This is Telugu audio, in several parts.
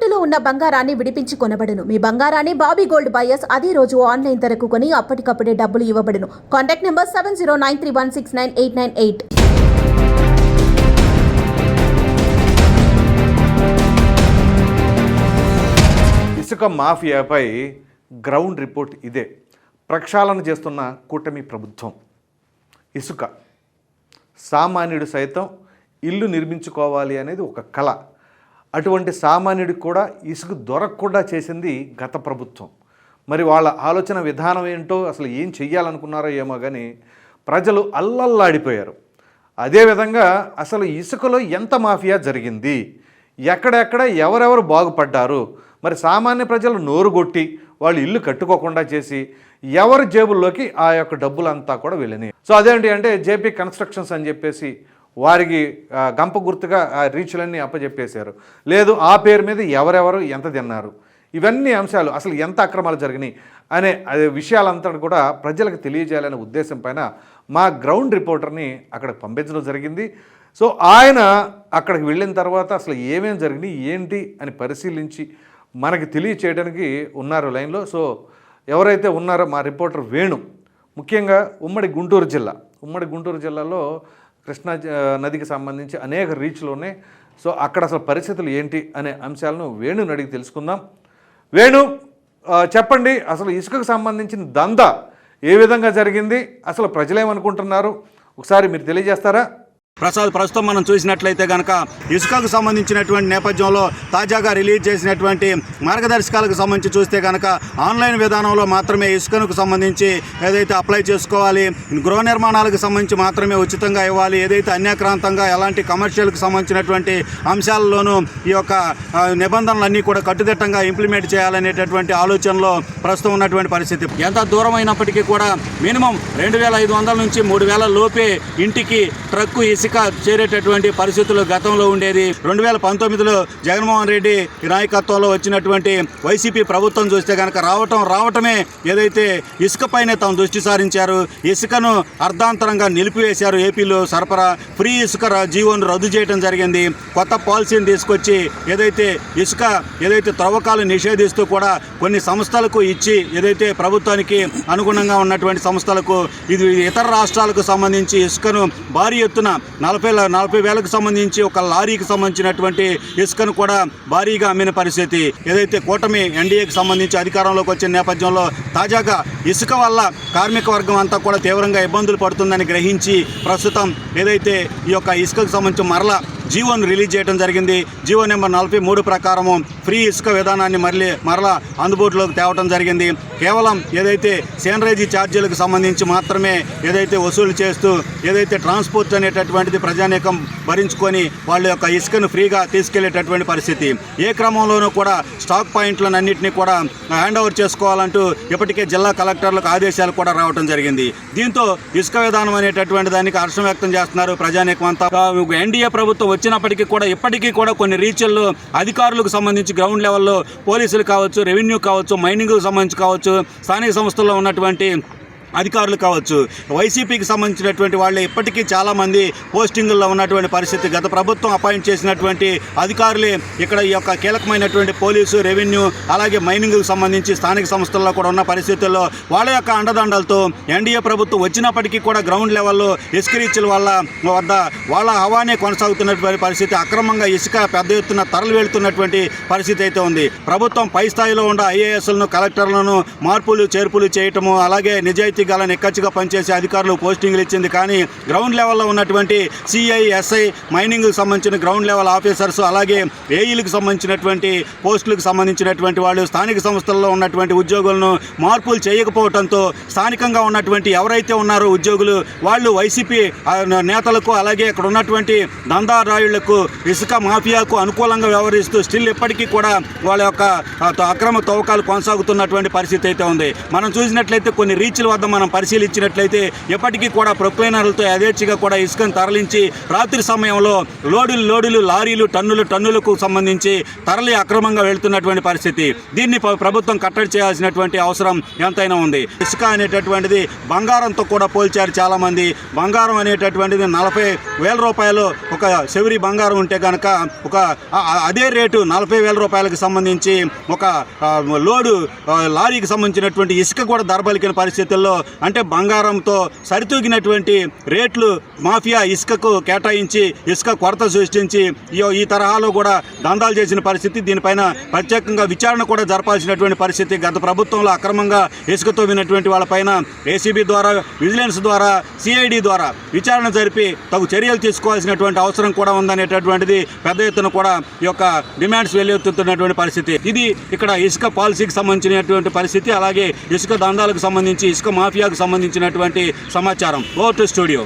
తాకట్టులో ఉన్న బంగారాన్ని విడిపించి కొనబడును. మీ బంగారాన్ని బాబీ గోల్డ్ బయర్స్ అదే రోజు ఆన్లైన్ ధరకు కొని అప్పటికప్పుడే డబ్బులు ఇవ్వబడును. Contact number seven zero nine three one six nine eight nine eight. ఇసుక మాఫియాపై గ్రౌండ్ రిపోర్ట్ ఇదే. ప్రక్షాళన చేస్తున్న కూటమి ప్రభుత్వం. ఇసుక. సామాన్యుడు సైతం ఇల్లు నిర్మించుకోవాలి అనేది ఒక కళ. అటువంటి సామాన్యుడికి కూడా ఇసుక దొరకకుండా చేసింది గత ప్రభుత్వం. మరి వాళ్ళ ఆలోచన విధానం ఏంటో అసలు ఏం చెయ్యాలనుకున్నారో ఏమో కానీ ప్రజలు అల్లల్లాడిపోయారు. అదేవిధంగా అసలు ఇసుకలో ఎంత మాఫియా జరిగింది? ఎక్కడెక్కడ ఎవరెవరు బాగుపడ్డారు? మరి సామాన్య ప్రజలు నోరు కొట్టి వాళ్ళు ఇల్లు కట్టుకోకుండా చేసి ఎవరి జేబుల్లోకి ఆ యొక్క డబ్బులంతా కూడా వెళ్ళినాయి. సో అదేంటి అంటే జేపీ కన్స్ట్రక్షన్స్ అని చెప్పేసి వారికి గంప గుర్తుగా ఆ రీచ్లన్నీ అప్పచెప్పేశారు లేదు ఆ పేరు మీద ఎవరెవరు ఎంత తిన్నారు? ఇవన్నీ అంశాలు అసలు ఎంత అక్రమాలు జరిగినాయి అనే విషయాలంతా కూడా ప్రజలకు తెలియజేయాలనే ఉద్దేశం పైన మా గ్రౌండ్ రిపోర్టర్ని అక్కడికి పంపించడం జరిగింది. సో ఆయన అక్కడికి వెళ్ళిన తర్వాత అసలు ఏమేం జరిగినాయి ఏంటి అని పరిశీలించి మనకి తెలియచేయడానికి ఉన్నారు లైన్లో. సో ఎవరైతే ఉన్నారో మా రిపోర్టర్ వేణు ముఖ్యంగా ఉమ్మడి గుంటూరు జిల్లా ఉమ్మడి గుంటూరు జిల్లాలో కృష్ణా నదికి సంబంధించి అనేక రీచ్లు ఉన్నాయి. సో అక్కడ అసలు పరిస్థితులు ఏంటి అనే అంశాలను వేణుని అడిగి తెలుసుకుందాం. వేణు చెప్పండి అసలు ఇసుకకు సంబంధించిన దందా ఏ విధంగా జరిగింది? అసలు ప్రజలేమనుకుంటున్నారు? ఒకసారి మీరు తెలియజేస్తారా? ప్రసాద్ ప్రస్తుతం మనం చూసినట్లయితే కనుక ఇసుకకు సంబంధించినటువంటి నేపథ్యంలో తాజాగా రిలీజ్ చేసినటువంటి మార్గదర్శకాలకు సంబంధించి చూస్తే కనుక ఆన్లైన్ విధానంలో మాత్రమే ఇసుకకు సంబంధించి ఏదైతే అప్లై చేసుకోవాలి గృహ నిర్మాణాలకు సంబంధించి మాత్రమే ఉచితంగా ఇవ్వాలి ఏదైతే అన్యాక్రాంతంగా ఎలాంటి కమర్షియల్కి సంబంధించినటువంటి అంశాలలోనూ ఈ యొక్క నిబంధనలన్నీ కూడా కట్టుదిట్టంగా ఇంప్లిమెంట్ చేయాలనేటటువంటి ఆలోచనలో ప్రస్తుతం ఉన్నటువంటి పరిస్థితి. ఎంత దూరం అయినప్పటికీ కూడా మినిమం రెండు వేల ఐదు వందల నుంచి మూడు వేల లోపే ఇంటికి ట్రక్కు ఇసుక చేరేటటువంటి పరిస్థితులు గతంలో ఉండేది. రెండు వేల పంతొమ్మిదిలో జగన్మోహన్ రెడ్డి నాయకత్వంలో వచ్చినటువంటి వైసీపీ ప్రభుత్వం చూస్తే కనుక రావటం రావటమే ఏదైతే ఇసుకపైనే తాము దృష్టి సారించారు ఇసుకను అర్ధాంతరంగా నిలిపివేశారు ఏపీలో సరఫరా. ఫ్రీ ఇసుక జీవోను రద్దు చేయడం జరిగింది. కొత్త పాలసీని తీసుకొచ్చి ఏదైతే ఇసుక ఏదైతే త్రవ్వకాలు నిషేధిస్తూ కూడా కొన్ని సంస్థలకు ఇచ్చి ఏదైతే ప్రభుత్వానికి అనుగుణంగా ఉన్నటువంటి సంస్థలకు ఇది ఇతర రాష్ట్రాలకు సంబంధించి ఇసుకను భారీ ఎత్తున నలభై నలభై వేలకు సంబంధించి ఒక లారీకి సంబంధించినటువంటి ఇసుకను కూడా భారీగా అమ్మిన పరిస్థితి. ఏదైతే కూటమి ఎన్డీఏకి సంబంధించి అధికారంలోకి వచ్చిన నేపథ్యంలో తాజాగా ఇసుక వల్ల కార్మిక వర్గం అంతా కూడా తీవ్రంగా ఇబ్బందులు పడుతుందని గ్రహించి ప్రస్తుతం ఏదైతే ఈ యొక్క ఇసుకకు సంబంధించి మరలా జీవోను రిలీజ్ చేయడం జరిగింది. జీవో నెంబర్ నలభై మూడు ప్రకారము ఫ్రీ ఇసుక విధానాన్ని మరలి మరలా అందుబాటులోకి తేవడం జరిగింది. కేవలం ఏదైతే సేనరైజీ ఛార్జీలకు సంబంధించి మాత్రమే ఏదైతే వసూలు చేస్తూ ఏదైతే ట్రాన్స్పోర్ట్ అనేటటువంటిది ప్రజానీకం భరించుకొని వాళ్ళ యొక్క ఇసుకను ఫ్రీగా తీసుకెళ్ళేటటువంటి పరిస్థితి. ఏ క్రమంలోనూ కూడా స్టాక్ పాయింట్లను అన్నింటినీ కూడా హ్యాండ్ ఓవర్ చేసుకోవాలంటూ ఇప్పటికే జిల్లా కలెక్టర్లకు ఆదేశాలు కూడా రావడం జరిగింది. దీంతో ఇసుక విధానం అనేటటువంటి దానికి హర్షం వ్యక్తం చేస్తున్నారు ప్రజానీకం అంతా. ఎన్డీఏ ప్రభుత్వం వచ్చినప్పటికీ కూడా ఇప్పటికీ కూడా కొన్ని రీచ్ల్లో అధికారులకు సంబంధించి గ్రౌండ్ లెవెల్లో పోలీసులు కావచ్చు రెవెన్యూ కావచ్చు మైనింగ్కు సంబంధించి కావచ్చు స్థానిక సంస్థల్లో ఉన్నటువంటి అధికారులు కావచ్చు. వైసీపీకి సంబంధించినటువంటి వాళ్ళే ఇప్పటికీ చాలామంది పోస్టింగుల్లో ఉన్నటువంటి పరిస్థితి. గత ప్రభుత్వం అపాయింట్ చేసినటువంటి అధికారులే ఇక్కడ ఈ యొక్క కీలకమైనటువంటి పోలీసు రెవెన్యూ అలాగే మైనింగ్కి సంబంధించి స్థానిక సంస్థల్లో కూడా ఉన్న పరిస్థితుల్లో వాళ్ళ యొక్క అండదండలతో ఎన్డీఏ ప్రభుత్వం వచ్చినప్పటికీ కూడా గ్రౌండ్ లెవెల్లో ఇసుక రీచ్ల వల్ల వద్ద వాళ్ళ హవానే కొనసాగుతున్నటువంటి పరిస్థితి. అక్రమంగా ఇసుక పెద్ద ఎత్తున తరలి వెళుతున్నటువంటి పరిస్థితి అయితే ఉంది. ప్రభుత్వం పై స్థాయిలో ఉన్న ఐఏఎస్లను కలెక్టర్లను మార్పులు చేర్పులు చేయటము అలాగే నిజాయితీ గల నిక్కచ్చిగా పనిచేసే అధికారులు పోస్టింగ్లు ఇచ్చింది. కానీ గ్రౌండ్ లెవెల్లో ఉన్నటువంటి సిఐ ఎస్ఐ మైనింగ్కి సంబంధించిన గ్రౌండ్ లెవెల్ ఆఫీసర్స్ అలాగే ఏఈలకు సంబంధించినటువంటి పోస్టులకు సంబంధించినటువంటి వాళ్ళు స్థానిక సంస్థల్లో ఉన్నటువంటి ఉద్యోగులను మార్పులు చేయకపోవడంతో స్థానికంగా ఉన్నటువంటి ఎవరైతే ఉన్నారో ఉద్యోగులు వాళ్ళు వైసీపీ నేతలకు అలాగే అక్కడ ఉన్నటువంటి దందారాయుళ్ళకు ఇసుక మాఫియాకు అనుకూలంగా వ్యవహరిస్తూ స్టిల్ ఇప్పటికీ కూడా వాళ్ళ యొక్క అక్రమ తవ్వకాలు కొనసాగుతున్నటువంటి పరిస్థితి అయితే ఉంది. మనం చూసినట్లయితే కొన్ని రీచ్ల వద్ద మనం పరిశీలించినట్లయితే ఎప్పటికీ కూడా ప్రొక్లైనర్లతో యథేచ్ఛగా కూడా ఇసుకను తరలించి రాత్రి సమయంలో లోడులు లోడులు లారీలు టన్నులు టన్నులకు సంబంధించి తరలి అక్రమంగా వెళ్తున్నటువంటి పరిస్థితి. దీన్ని ప్రభుత్వం కట్టడి చేయాల్సినటువంటి అవసరం ఎంతైనా ఉంది. ఇసుక అనేటటువంటిది బంగారంతో కూడా పోల్చారు చాలామంది. బంగారం అనేటటువంటిది నలభై వేల రూపాయలు ఒక చెవిరి బంగారం ఉంటే కనుక ఒక అదే రేటు నలభై వేల రూపాయలకు సంబంధించి ఒక లోడు లారీకి సంబంధించినటువంటి ఇసుక కూడా ధరబలికిన పరిస్థితుల్లో అంటే బంగారంతో సరితూగినటువంటి రేట్లు మాఫియా ఇసుకకు కేటాయించి ఇసుక కొరత సృష్టించి ఈ- తరహాలో కూడా దందాలు చేసిన పరిస్థితి దీనిపైన ప్రత్యేకంగా విచారణ కూడా జరపాల్సినటువంటి పరిస్థితి గత ప్రభుత్వంలో అక్రమంగా ఇసుకతో విన్నటువంటి వాళ్ళపైన ఏసీబీ ద్వారా విజిలెన్స్ ద్వారా సిఐడి ద్వారా విచారణ జరిపి తగు చర్యలు తీసుకోవాల్సినటువంటి అవసరం కూడా ఉందనేటటువంటిది పెద్ద ఎత్తున కూడా ఈ యొక్క డిమాండ్స్ వెల్లువెత్తుతున్నటువంటి పరిస్థితి. ఇది ఇక్కడ ఇసుక పాలసీకి సంబంధించినటువంటి పరిస్థితి అలాగే ఇసుక దందాలకు సంబంధించి ఇసుక మాఫియాకు సంబంధించినటువంటి సమాచారం. Over to studio.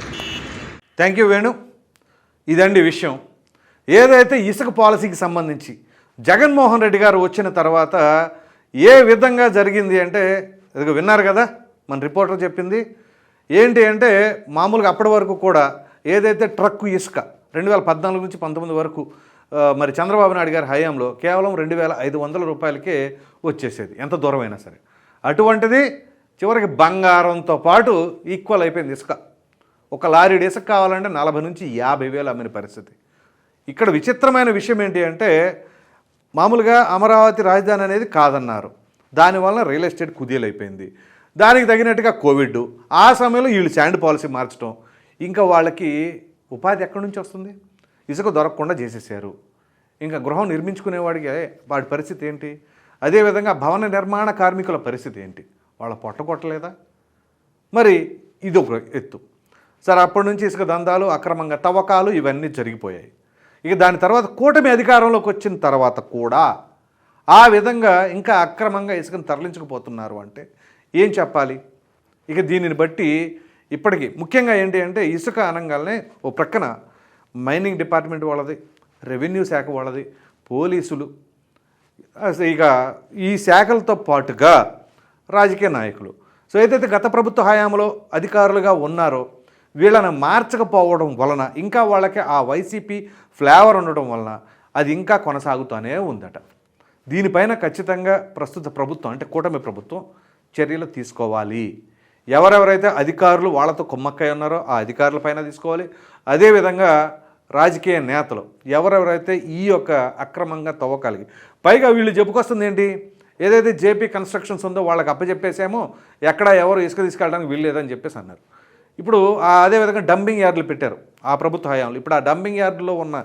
Thank you Venu. ఇదండి విషయం. ఏదైతే ఇసుక పాలసీకి సంబంధించి జగన్మోహన్ రెడ్డి గారు వచ్చిన తర్వాత ఏ విధంగా జరిగింది అంటే ఇదిగో విన్నారు కదా మన రిపోర్టర్ చెప్పింది. ఏంటి అంటే మామూలుగా అప్పటి వరకు కూడా ఏదైతే ట్రక్కు ఇసుక రెండు వేల పద్నాలుగు నుంచి పంతొమ్మిది వరకు మరి చంద్రబాబు నాయుడు గారి హయాంలో కేవలం రెండు వేల ఐదు వందల రూపాయలకే వచ్చేసేది ఎంత దూరమైనా సరే. అటువంటిది చివరికి బంగారంతో పాటు ఈక్వల్ అయిపోయింది ఇసుక. ఒక లారీ ఇసుక కావాలంటే నలభై నుంచి యాభై వేలు అమ్మిన పరిస్థితి. ఇక్కడ విచిత్రమైన విషయం ఏంటి అంటే మామూలుగా అమరావతి రాజధాని అనేది కాదన్నారు. దానివల్ల రియల్ ఎస్టేట్ కుదేలైపోయింది. దానికి తగినట్టుగా కోవిడ్. ఆ సమయంలో వీళ్ళు శాండ్ పాలసీ మార్చడం ఇంకా వాళ్ళకి ఉపాధి ఎక్కడి నుంచి వస్తుంది? ఇసుక దొరకకుండా చేసేసారు. ఇంకా గృహం నిర్మించుకునేవాడికి వాడి పరిస్థితి ఏంటి? అదేవిధంగా భవన నిర్మాణ కార్మికుల పరిస్థితి ఏంటి? వాళ్ళ పొట్ట కొట్టలేదా? మరి ఇది ఒక ఎత్తు. సరే అప్పటి నుంచి ఇసుక దందాలు అక్రమంగా తవ్వకాలు ఇవన్నీ జరిగిపోయాయి. ఇక దాని తర్వాత కూటమి అధికారంలోకి వచ్చిన తర్వాత కూడా ఆ విధంగా ఇంకా అక్రమంగా ఇసుకను తరలించకపోతున్నారు అంటే ఏం చెప్పాలి? ఇక దీనిని బట్టి ఇప్పటికీ ముఖ్యంగా ఏంటి అంటే ఇసుక అనగానే ఓ ప్రక్కన మైనింగ్ డిపార్ట్మెంట్ వాళ్ళది రెవెన్యూ శాఖ వాళ్ళది పోలీసులు. ఇక ఈ శాఖలతో పాటుగా రాజకీయ నాయకులు. సో ఏదైతే గత ప్రభుత్వ హయాంలో అధికారులుగా ఉన్నారో వీళ్ళని మార్చకపోవడం వలన ఇంకా వాళ్ళకి ఆ వైసీపీ ఫ్లేవర్ ఉండడం వలన అది ఇంకా కొనసాగుతూనే ఉందట. దీనిపైన ఖచ్చితంగా ప్రస్తుత ప్రభుత్వం అంటే కూటమి ప్రభుత్వం చర్యలు తీసుకోవాలి. ఎవరెవరైతే అధికారులు వాళ్ళతో కుమ్మక్కై ఉన్నారో ఆ అధికారులపైన తీసుకోవాలి. అదేవిధంగా రాజకీయ నేతలు ఎవరెవరైతే ఈ యొక్క అక్రమంగా తవ్వకాలకి పైగా వీళ్ళు చెప్పుకొస్తుంది ఏంటి ఏదైతే జేపీ కన్స్ట్రక్షన్స్ ఉందో వాళ్ళకి అప్పచెప్పేసాము ఎక్కడ ఎవరు ఇసుక తీసుకెళ్ళడానికి వీల్లేదని చెప్పేసి అన్నారు. ఇప్పుడు అదేవిధంగా డంపింగ్ యార్డులు పెట్టారు ఆ ప్రభుత్వ హయాంలో. ఇప్పుడు ఆ డంపింగ్ యార్డులో ఉన్న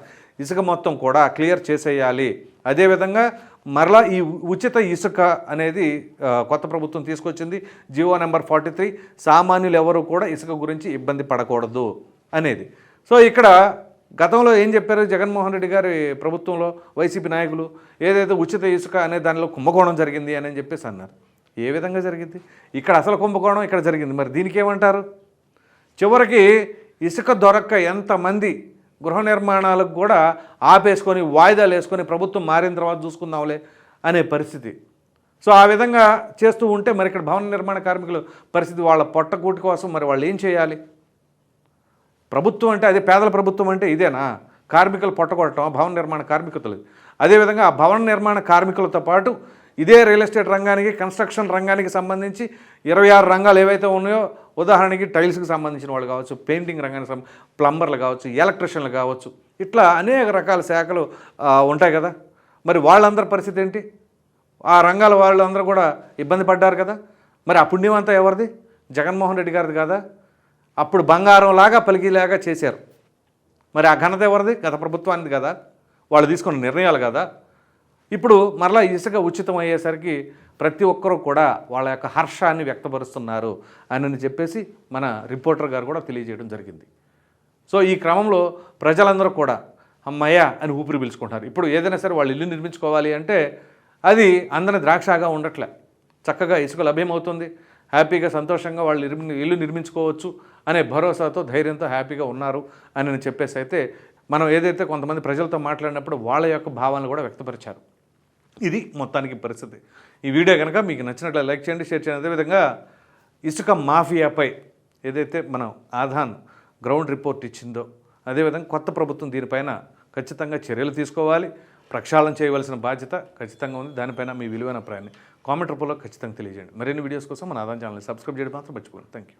ఇసుక మొత్తం కూడా క్లియర్ చేసేయాలి. అదేవిధంగా మరలా ఈ ఉచిత ఇసుక అనేది కొత్త ప్రభుత్వం తీసుకొచ్చింది. జీవో నెంబర్ ఫార్టీ త్రీ సామాన్యులు ఎవరు కూడా ఇసుక గురించి ఇబ్బంది పడకూడదు అనేది. సో ఇక్కడ గతంలో ఏం చెప్పారు? జగన్మోహన్ రెడ్డి గారి ప్రభుత్వంలో వైసీపీ నాయకులు ఏదైతే ఉచిత ఇసుక అనే దానిలో కుంభకోణం జరిగింది అని చెప్పేసి అన్నారు. ఏ విధంగా జరిగింది? ఇక్కడ అసలు కుంభకోణం ఇక్కడ జరిగింది. మరి దీనికి ఏమంటారు? చివరికి ఇసుక దొరక్క ఎంతమంది గృహ నిర్మాణాలకు కూడా ఆపేసుకొని వాయిదాలు వేసుకొని ప్రభుత్వం మారిన తర్వాత చూసుకుందాంలే అనే పరిస్థితి. సో ఆ విధంగా చేస్తూ ఉంటే మరి ఇక్కడ భవన నిర్మాణ కార్మికులు పరిస్థితి వాళ్ళ పొట్టకూటి కోసం మరి వాళ్ళు ఏం చేయాలి? ప్రభుత్వం అంటే అదే పేదల ప్రభుత్వం అంటే ఇదేనా? కార్మికులు పొట్టగొట్టడం భవన నిర్మాణ కార్మికులు అదేవిధంగా ఆ భవన నిర్మాణ కార్మికులతో పాటు ఇదే రియల్ ఎస్టేట్ రంగానికి కన్స్ట్రక్షన్ రంగానికి సంబంధించి ఇరవై ఆరు రంగాలు ఏవైతే ఉన్నాయో ఉదాహరణకి టైల్స్కి సంబంధించిన వాళ్ళు కావచ్చు పెయింటింగ్ రంగానికి ప్లంబర్లు కావచ్చు ఎలక్ట్రిషియన్లు కావచ్చు ఇట్లా అనేక రకాల శాఖలు ఉంటాయి కదా. మరి వాళ్ళందరి పరిస్థితి ఏంటి? ఆ రంగాల వాళ్ళందరూ కూడా ఇబ్బంది పడ్డారు కదా. మరి ఆ పుణ్యం అంతా ఎవరిది? జగన్మోహన్ రెడ్డి గారిది కదా? అప్పుడు బంగారంలాగా పలికిలాగా చేశారు. మరి ఆ ఘనత ఎవరిది? గత ప్రభుత్వానికి కదా. వాళ్ళు తీసుకున్న నిర్ణయాలు కదా. ఇప్పుడు మరలా ఇసుక ఉచితం అయ్యేసరికి ప్రతి ఒక్కరూ కూడా వాళ్ళ యొక్క హర్షాన్ని వ్యక్తపరుస్తున్నారు అని చెప్పేసి మన రిపోర్టర్ గారు కూడా తెలియజేయడం జరిగింది. సో ఈ క్రమంలో ప్రజలందరూ కూడా అమ్మయ్య అని ఊపిరి పీల్చుకుంటారు ఇప్పుడు ఏదైనా సరే వాళ్ళు ఇల్లు నిర్మించుకోవాలి అంటే అది అందరి ద్రాక్షగా ఉండట్లే. చక్కగా ఇసుక లభ్యమవుతుంది. హ్యాపీగా సంతోషంగా వాళ్ళు నిర్మి ఇల్లు నిర్మించుకోవచ్చు అనే భరోసాతో ధైర్యంతో హ్యాపీగా ఉన్నారు అని చెప్పేసి అయితే మనం ఏదైతే కొంతమంది ప్రజలతో మాట్లాడినప్పుడు వాళ్ళ యొక్క భావాలను కూడా వ్యక్తపరిచారు. ఇది మొత్తానికి పరిస్థితి. ఈ వీడియో కనుక మీకు నచ్చినట్లు లైక్ చేయండి షేర్ చేయండి. అదేవిధంగా ఇసుక మాఫియాపై ఏదైతే మనం ఆధాన్ గ్రౌండ్ రిపోర్ట్ ఇచ్చిందో అదేవిధంగా కొత్త ప్రభుత్వం దీనిపైన ఖచ్చితంగా చర్యలు తీసుకోవాలి. ప్రక్షాళన చేయవలసిన బాధ్యత ఖచ్చితంగా ఉంది. దానిపైన మీ విలువైన అభిప్రాయాన్ని కామెంట్ రూపంలో ఖచ్చితంగా తెలియజేయండి. మరిన్ని వీడియోస్ కోసం మన ఆదాయం ఛానల్ని సబ్స్క్రైబ్ చేయడం మాత్రం మర్చిపోండి థ్యాంక్ యూ